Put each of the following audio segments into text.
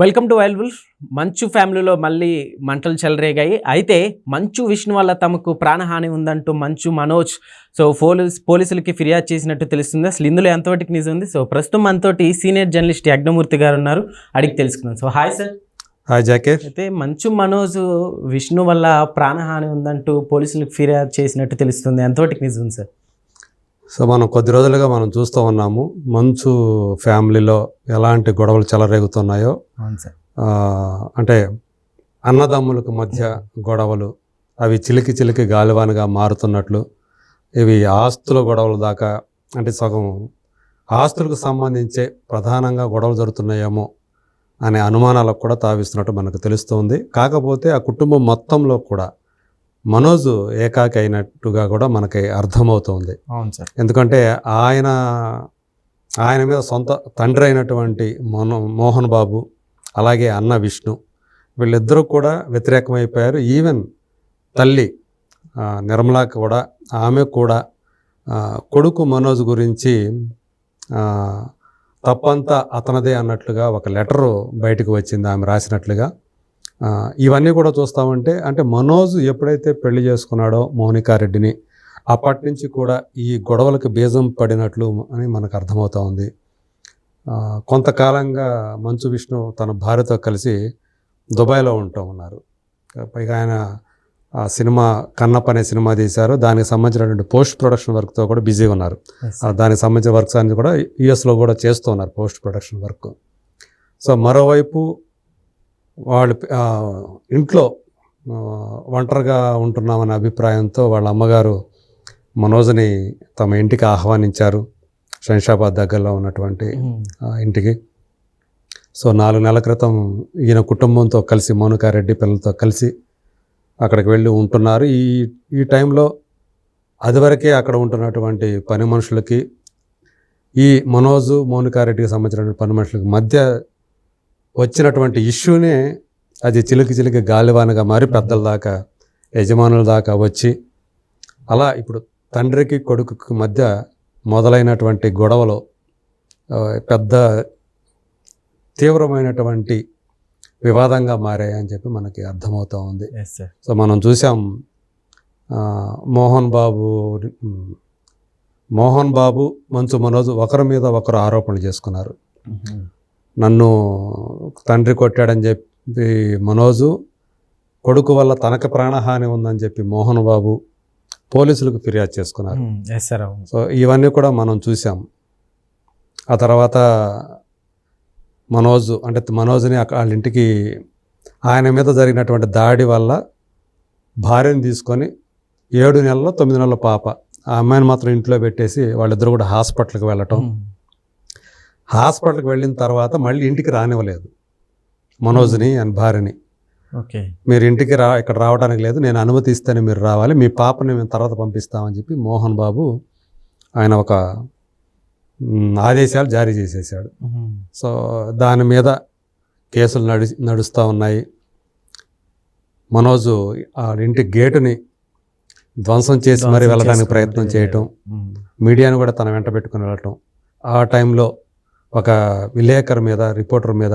Welcome to wild wolf మంచు ఫ్యామిలీలో మళ్ళీ మంటలు చెలరేగాయి. అయితే మంచు విష్ణు వల్ల తమకు ప్రాణహాని ఉందంటూ మంచు మనోజ్ సో పోలీస్ పోలీసులకి ఫిర్యాదు చేసినట్టు తెలుస్తుంది. అసలు ఇందులో ఎంతవరకు నిజం ఉంది? సో ప్రస్తుతం మనతోటి సీనియర్ జర్నలిస్ట్ యజ్ఞమూర్తి గారు ఉన్నారు. అడిగి తెలుసుకుందాం. So hi sir. Hi Zakir అయితే మంచు మనోజ్ విష్ణు వల్ల ప్రాణహాని ఉందంటూ పోలీసులకు ఫిర్యాదు చేసినట్టు తెలుస్తుంది. ఎంతవరకు నిజం ఉంది సార్? సో మనం కొద్ది రోజులుగా మనం చూస్తూ ఉన్నాము. మంచు ఫ్యామిలీలో ఎలాంటి గొడవలు చెలరేగుతున్నాయో అంటే అన్నదమ్ములకు మధ్య గొడవలు అవి చిలికి చిలికి గాలివానగా మారుతున్నట్లు ఇవి ఆస్తుల గొడవల దాకా అంటే సగం ఆస్తులకు సంబంధించే ప్రధానంగా గొడవలు జరుగుతున్నాయేమో అనే అనుమానాలకు కూడా తావిస్తున్నట్టు మనకు తెలుస్తుంది. కాకపోతే ఆ కుటుంబం మొత్తంలో కూడా మనోజు ఏకాకి అయినట్టుగా కూడా మనకి అర్థమవుతుంది. అవును సార్. ఎందుకంటే ఆయన ఆయన మీద సొంత తండ్రి అయినటువంటి మోన మోహన్ బాబు అలాగే అన్న విష్ణు వీళ్ళిద్దరూ కూడా వ్యతిరేకమైపోయారు. ఈవెన్ తల్లి నిర్మలా కూడా ఆమె కూడా కొడుకు మనోజ్ గురించి తప్పంతా అతనిదే అన్నట్లుగా ఒక లెటరు బయటకు వచ్చింది ఆమె రాసినట్లుగా. ఇవన్నీ కూడా చూస్తామంటే అంటే మనోజ్ ఎప్పుడైతే పెళ్ళి చేసుకున్నాడో మౌనికారెడ్డిని అప్పటి నుంచి కూడా ఈ గొడవలకు బీజం పడినట్లు అని మనకు అర్థమవుతా ఉంది. కొంతకాలంగా మంచు విష్ణు తన భార్యతో కలిసి దుబాయ్లో ఉంటూ ఉన్నారు. పైగా ఆయన ఆ సినిమా కన్నప్ప అనే సినిమా తీశారు. దానికి సంబంధించినటువంటి పోస్ట్ ప్రొడక్షన్ వర్క్తో కూడా బిజీగా ఉన్నారు. దానికి సంబంధించిన వర్క్స్ అన్ని కూడా యుఎస్లో కూడా చేస్తూ ఉన్నారు పోస్ట్ ప్రొడక్షన్ వర్క్. సో మరోవైపు వాళ్ళు ఇంట్లో ఒంటరిగా ఉంటున్నామనే అభిప్రాయంతో వాళ్ళ అమ్మగారు మనోజ్ని తమ ఇంటికి ఆహ్వానించారు శంషాబాద్ దగ్గరలో ఉన్నటువంటి ఇంటికి. సో నాలుగు నెలల క్రితం ఈయన కుటుంబంతో కలిసి మౌనికారెడ్డి పిల్లలతో కలిసి అక్కడికి వెళ్ళి ఉంటున్నారు. ఈ ఈ టైంలో అదివరకే అక్కడ ఉంటున్నటువంటి పని మనుషులకి ఈ మనోజు మౌనికారెడ్డికి సంబంధించినటువంటి పని మనుషులకి మధ్య వచ్చినటువంటి ఇష్యూనే అది చిలికి చిలికి గాలివానగా మారి పెద్దల దాకా యజమానుల దాకా వచ్చి అలా ఇప్పుడు తండ్రికి కొడుకుకి మధ్య మొదలైనటువంటి గొడవలు పెద్ద తీవ్రమైనటువంటి వివాదంగా మారాయని చెప్పి మనకి అర్థమవుతూ ఉంది. సో మనం చూసాం మోహన్ బాబు మోహన్ బాబు మంచు మనోజ్ ఒకరి మీద ఒకరు ఆరోపణలు చేసుకున్నారు. నన్ను తండ్రి కొట్టాడని చెప్పి మనోజు కొడుకు వల్ల తనకు ప్రాణహాని ఉందని చెప్పి మోహన్ బాబు పోలీసులకు ఫిర్యాదు చేసుకున్నారు. సో ఇవన్నీ కూడా మనం చూసాం. ఆ తర్వాత మనోజ్ అంటే మనోజ్ని వాళ్ళ ఇంటికి ఆయన మీద జరిగినటువంటి దాడి వల్ల భార్యను తీసుకొని ఏడు నెలల తొమ్మిది నెలల పాప ఆ అమ్మాయిని మాత్రం ఇంట్లో పెట్టేసి వాళ్ళిద్దరు కూడా హాస్పిటల్కి వెళ్ళటం. హాస్పిటల్కి వెళ్ళిన తర్వాత మళ్ళీ ఇంటికి రానివ్వలేదు. మనోజ్ని ఆయన భార్యని. ఓకే. మీరు ఇంటికి రా ఇక్కడ రావడానికి లేదు నేను అనుమతి ఇస్తేనే మీరు రావాలి మీ పాపని మేము తర్వాత పంపిస్తామని చెప్పి మోహన్ బాబు ఆయన ఒక ఆదేశాలు జారీ చేసేసాడు సో దాని మీద కేసులు నడి నడుస్తూ ఉన్నాయి. మనోజు ఆ ఇంటి గేటుని ధ్వంసం చేసి మరి వెళ్ళడానికి ప్రయత్నం చేయటం. మీడియాను కూడా తన వెంట పెట్టుకుని వెళ్ళటం. ఆ టైంలో ఒక విలేకరు మీద రిపోర్టర్ మీద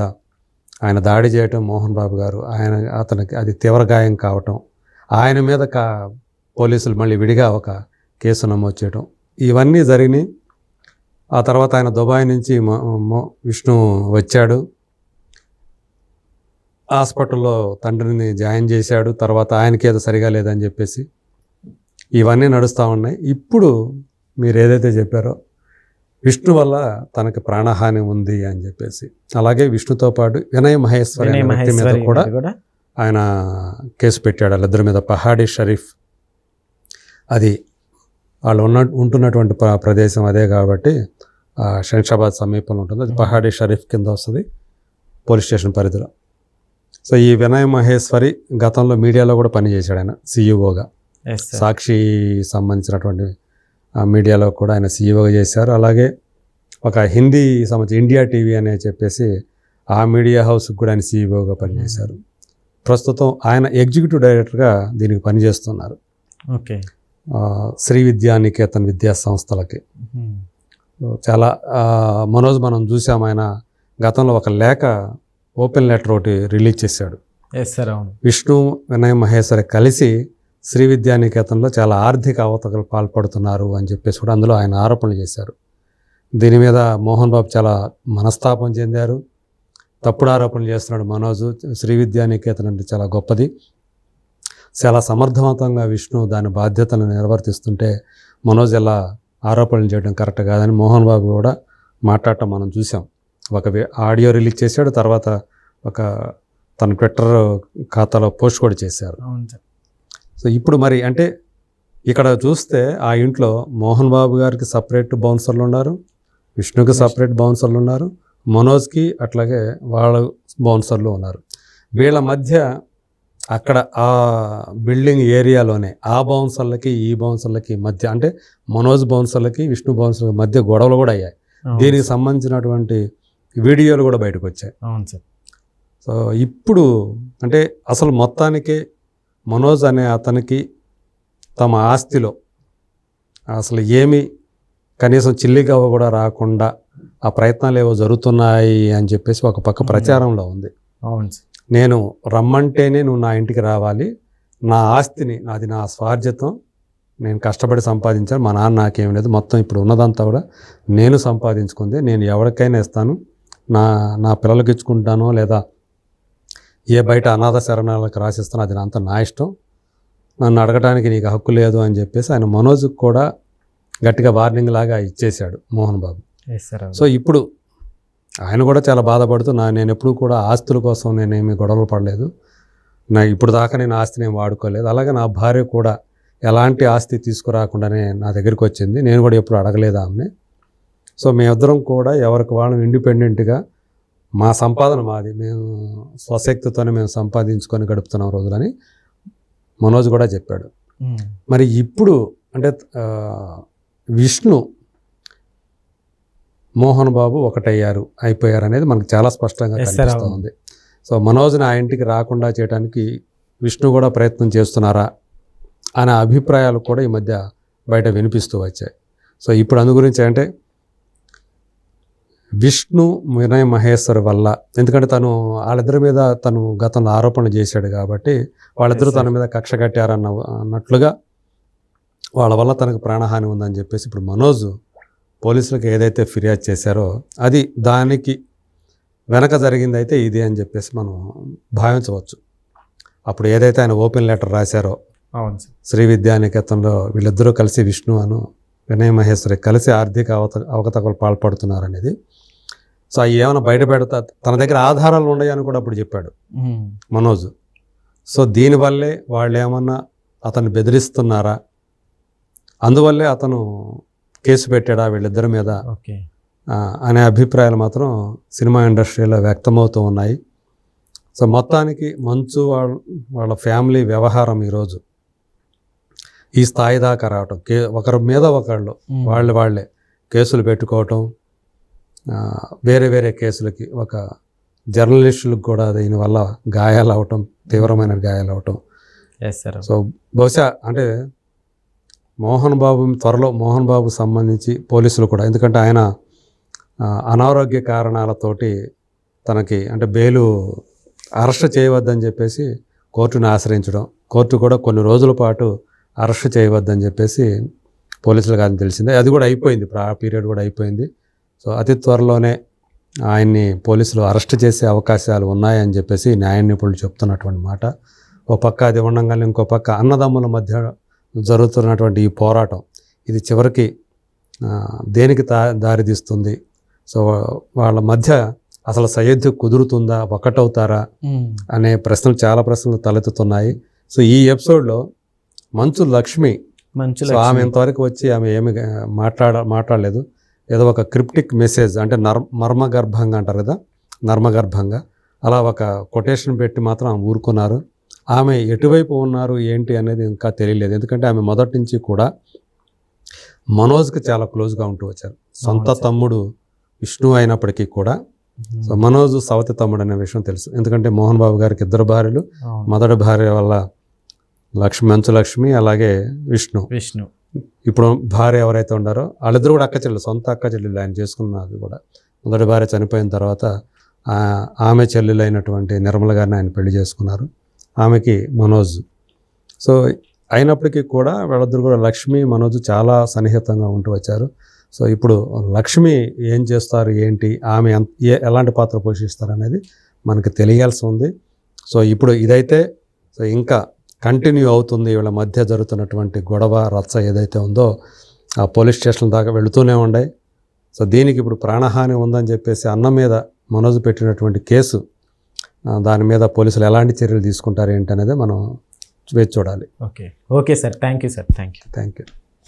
ఆయన దాడి చేయటం మోహన్ బాబు గారు ఆయన అతనికి అది తీవ్ర గాయం కావటం ఆయన మీద కా పోలీసులు మళ్ళీ విడిగా ఒక కేసు నమోదు చేయటం ఇవన్నీ జరిగినాయి. ఆ తర్వాత ఆయన దుబాయ్ నుంచి మొ- విష్ణు వచ్చాడు. హాస్పిటల్లో తండ్రిని జాయిన్ చేశాడు. తర్వాత ఆయనకి ఏదో సరిగా లేదని చెప్పేసి ఇవన్నీ నడుస్తూ ఉన్నాయి. ఇప్పుడు మీరు ఏదైతే చెప్పారో విష్ణు వల్ల తనకి ప్రాణహాని ఉంది అని చెప్పేసి. అలాగే విష్ణుతో పాటు వినయ్ మహేశ్వరి అనే వ్యక్తి మీద కూడా ఆయన కేసు పెట్టాడు. వాళ్ళిద్దరి మీద పహాడీ షరీఫ్. అది వాళ్ళు ఉన్న ఉంటున్నటువంటి ప్ర- ప్రదేశం అదే కాబట్టి ఆ, శంషాబాద్ సమీపంలో ఉంటుంది. అది పహాడీ షరీఫ్ కింద వస్తుంది. పోలీస్ స్టేషన్ పరిధిలో. సో ఈ వినయ్ మహేశ్వరి గతంలో మీడియాలో కూడా పనిచేశాడు ఆయన ఎస్ సార్ సాక్షి సంబంధించినటువంటి మీడియాలో కూడా ఆయన సీఈఓగా చేశారు. అలాగే ఒక హిందీ సంబంధించి ఇండియా టీవీ అనే చెప్పేసి ఆ మీడియా హౌస్కి కూడా ఆయన సీఈఓగా పనిచేశారు. ప్రస్తుతం ఆయన ఎగ్జిక్యూటివ్ డైరెక్టర్గా దీనికి పనిచేస్తున్నారు. ఓకే. శ్రీ విద్యా నికేతన్ విద్యా సంస్థలకి. చాలా మనోజ్ మనం చూసాం ఆయన గతంలో ఒక లేఖ ఓపెన్ లెటర్ ఒకటి రిలీజ్ చేశాడు. విష్ణు వినయ్ మహేశ్వరి కలిసి శ్రీ విద్యానికేతన్లో చాలా ఆర్థిక అవతకలు పాల్పడుతున్నారు అని చెప్పేసి కూడా అందులో ఆయన ఆరోపణలు చేశారు. దీని మీద మోహన్ బాబు చాలా మనస్తాపం చెందారు. తప్పుడు ఆరోపణలు చేస్తున్నాడు మనోజు. శ్రీ విద్యానికేతన్ అంటే చాలా గొప్పది. చాలా సమర్థవంతంగా విష్ణు దాని బాధ్యతలను నిర్వర్తిస్తుంటే మనోజ్ ఎలా ఆరోపణలు చేయడం కరెక్ట్ కాదని మోహన్ బాబు కూడా మాట్లాడటం మనం చూసాం ఒక ఆడియో రిలీజ్ చేశాడు తర్వాత ఒక తన ట్విట్టర్ ఖాతాలో పోస్ట్ కూడా చేశారు. అవును సార్. సో ఇప్పుడు మరి అంటే ఇక్కడ చూస్తే ఆ ఇంట్లో మోహన్ బాబు గారికి సపరేట్ బౌన్సర్లు ఉన్నారు విష్ణుకి సపరేట్ బౌన్సర్లు ఉన్నారు మనోజ్కి అట్లాగే వాళ్ళ బౌన్సర్లు ఉన్నారు. వీళ్ళ మధ్య అక్కడ ఆ బిల్డింగ్ ఏరియాలోనే ఆ బౌన్సర్లకి ఈ బౌన్సర్లకి మధ్య అంటే మనోజ్ బౌన్సర్లకి విష్ణు బౌన్సర్లకి మధ్య గొడవలు కూడా అయ్యాయి. దీనికి సంబంధించినటువంటి వీడియోలు కూడా బయటకు వచ్చాయి. అవును సార్. సో ఇప్పుడు అంటే అసలు మొత్తానికి మనోజ్ అనే అతనికి తమ ఆస్తిలో అసలు ఏమి కనీసం చిల్లిగవ్వ కూడా రాకుండా ఆ ప్రయత్నాలు ఏవో జరుగుతున్నాయి అని చెప్పేసి ఒక పక్క ప్రచారంలో ఉంది. అవును నేను రమ్మంటేనే నువ్వు నా ఇంటికి రావాలి. నా ఆస్తిని నాది నా స్వార్జితం. నేను కష్టపడి సంపాదించాను. మా నాన్న నాకేం లేదు. మొత్తం ఇప్పుడు ఉన్నదంతా కూడా నేను సంపాదించుకుంది. నేను ఎవరికైనా ఇస్తాను. నా నా పిల్లలకి ఇచ్చుకుంటానో లేదా ఏ బయట అనాథ శరణాలకు రాసిస్తానో అది అంతా నా ఇష్టం. నన్ను అడగడానికి నీకు హక్కు లేదు అని చెప్పేసి ఆయన మనోజ్కి కూడా గట్టిగా వార్నింగ్ లాగా ఇచ్చేశాడు మోహన్ బాబు. సో ఇప్పుడు ఆయన కూడా చాలా బాధపడుతూ నా నేను ఎప్పుడు కూడా ఆస్తుల కోసం నేనేమి గొడవలు పడలేదు. నా ఇప్పుడు దాకా నేను ఆస్తిని ఏం వాడుకోలేదు. అలాగే నా భార్య కూడా ఎలాంటి ఆస్తి తీసుకురాకుండానే నా దగ్గరికి వచ్చింది. నేను కూడా ఎప్పుడు అడగలేదు ఆమెని. సో మేమిద్దరం కూడా ఎవరికి వాళ్ళం ఇండిపెండెంట్గా మా సంపాదన మాది మేము స్వశక్తితోనే మేము సంపాదించుకొని గడుపుతున్నాం రోజులని మనోజ్ కూడా చెప్పాడు. మరి ఇప్పుడు అంటే విష్ణు మోహన్ బాబు ఒకటయ్యారు అయిపోయారు అనేది మనకు చాలా స్పష్టంగా కనిపిస్తూ. ఉంది సో మనోజ్ని ఆ ఇంటికి రాకుండా చేయడానికి విష్ణు కూడా ప్రయత్నం చేస్తున్నారా అనే అభిప్రాయాలు కూడా ఈ మధ్య బయట వినిపిస్తూ వచ్చాయి సో ఇప్పుడు అందు గురించి అంటే విష్ణు వినయ్ మహేశ్వర్ వల్ల. ఎందుకంటే తను వాళ్ళిద్దరి మీద తను గతంలో ఆరోపణలు చేశాడు కాబట్టి వాళ్ళిద్దరూ. తన మీద కక్ష కట్టారన్న అన్నట్లుగా వాళ్ళ వల్ల తనకు ప్రాణహాని ఉందని చెప్పేసి ఇప్పుడు మనోజ్ పోలీసులకు ఏదైతే ఫిర్యాదు చేశారో అది దానికి వెనక జరిగింది అయితే ఇది అని చెప్పేసి మనం భావించవచ్చు. అప్పుడు ఏదైతే ఆయన ఓపెన్ లెటర్ రాశారో అవును శ్రీ విద్యానికేతన్లో వీళ్ళిద్దరూ కలిసి విష్ణు అను వినయ్ మహేశ్వరి కలిసి ఆర్థిక అవత అవకతవకలు పాల్పడుతున్నారు అనేది సో అవి ఏమైనా బయట పెడతా తన దగ్గర ఆధారాలు ఉన్నాయని కూడా అప్పుడు చెప్పాడు. మనోజ్. సో దీనివల్లే వాళ్ళు ఏమన్నా అతన్ని బెదిరిస్తున్నారా? అందువల్లే అతను కేసు పెట్టాడా వీళ్ళిద్దరి మీద? అనే అభిప్రాయాలు మాత్రం సినిమా ఇండస్ట్రీలో వ్యక్తమవుతూ ఉన్నాయి. సో మొత్తానికి మంచు వాళ్ళ వాళ్ళ ఫ్యామిలీ వ్యవహారం ఈరోజు ఈ స్థాయి దాకా రావటం. కే ఒకరి మీద ఒకళ్ళు. వాళ్ళు వాళ్ళే కేసులు పెట్టుకోవటం వేరే వేరే కేసులకి ఒక జర్నలిస్టులకు కూడా దీనివల్ల గాయాలు అవటం తీవ్రమైన గాయాలు అవటం సో బహుశా అంటే మోహన్ బాబు త్వరలో మోహన్ బాబు సంబంధించి పోలీసులు కూడా ఎందుకంటే ఆయన అనారోగ్య కారణాలతోటి తనకి అంటే బెయిలు అరెస్ట్ చేయవద్దని చెప్పేసి కోర్టును ఆశ్రయించడం కోర్టు కూడా కొన్ని రోజుల పాటు అరెస్ట్ చేయవద్దని చెప్పేసి పోలీసులకు అది తెలిసిందే. అది కూడా అయిపోయింది ఇప్పుడు ఆ పీరియడ్ కూడా అయిపోయింది. సో అతి త్వరలోనే ఆయన్ని పోలీసులు అరెస్ట్ చేసే అవకాశాలు ఉన్నాయని చెప్పేసి న్యాయ నిపుణులు చెప్తున్నటువంటి మాట. ఓ పక్క అది ఉండగానే ఇంకో పక్క అన్నదమ్ముల మధ్య జరుగుతున్నటువంటి ఈ పోరాటం ఇది చివరికి దేనికి దా దారితీస్తుంది సో వాళ్ళ మధ్య అసలు సయోధ్య కుదురుతుందా? ఒకటవుతారా. అనే ప్రశ్నలు చాలా ప్రశ్నలు తలెత్తుతున్నాయి. సో ఈ ఎపిసోడ్లో మంచు లక్ష్మి మంచు ఆమె. ఇంతవరకు వచ్చి ఆమె ఏమి మాట్లాడ మాట్లాడలేదు. ఏదో ఒక క్రిప్టిక్ మెసేజ్ అంటే నర్ మర్మగర్భంగా అంటారు కదా నర్మగర్భంగా. అలా ఒక కొటేషన్ పెట్టి మాత్రం ఆమె ఊరుకున్నారు. ఆమె ఎటువైపు ఉన్నారు ఏంటి అనేది ఇంకా తెలియలేదు. ఎందుకంటే ఆమె మొదటి నుంచి కూడా మనోజ్కి చాలా క్లోజ్గా ఉంటూ వచ్చారు. సొంత. తమ్ముడు విష్ణు అయినప్పటికీ కూడా. సో మనోజ్ సవతి తమ్ముడు అనే విషయం తెలుసు. ఎందుకంటే మోహన్ బాబు గారికి ఇద్దరు భార్యలు. మొదటి భార్య వల్ల లక్ష్మి మంచు లక్ష్మి అలాగే విష్ణు. విష్ణు. ఇప్పుడు భార్య ఎవరైతే ఉన్నారో వాళ్ళిద్దరు కూడా అక్క చెల్లెలు సొంత అక్క చెల్లెలు ఆయన చేసుకున్నది కూడా. మొదటి భార్య చనిపోయిన తర్వాత ఆమె చెల్లెలు అయినటువంటి నిర్మల గారిని ఆయన పెళ్ళి చేసుకున్నారు. ఆమెకి మనోజ్. సో అయినప్పటికీ కూడా వీళ్ళిద్దరు కూడా లక్ష్మి మనోజ్ చాలా సన్నిహితంగా ఉంటూ వచ్చారు. సో ఇప్పుడు లక్ష్మి ఏం చేస్తారు ఏంటి ఆమె ఏ ఎలాంటి పాత్ర పోషిస్తారు అనేది మనకు తెలియాల్సి ఉంది. సో ఇప్పుడు ఇదైతే సో ఇంకా కంటిన్యూ అవుతుంది వీళ్ళ మధ్య జరుగుతున్నటువంటి గొడవ రచ్చ ఏదైతే ఉందో ఆ పోలీస్ స్టేషన్ దాకా వెళుతూనే ఉన్నాయి సో దీనికి ఇప్పుడు ప్రాణహాని ఉందని చెప్పేసి అన్న మీద మనోజ్ పెట్టినటువంటి కేసు దాని మీద పోలీసులు ఎలాంటి చర్యలు తీసుకుంటారు ఏంటి అనేది మనం వేచి చూడాలి. Okay. Okay sir. Thank you sir. Thank you thank you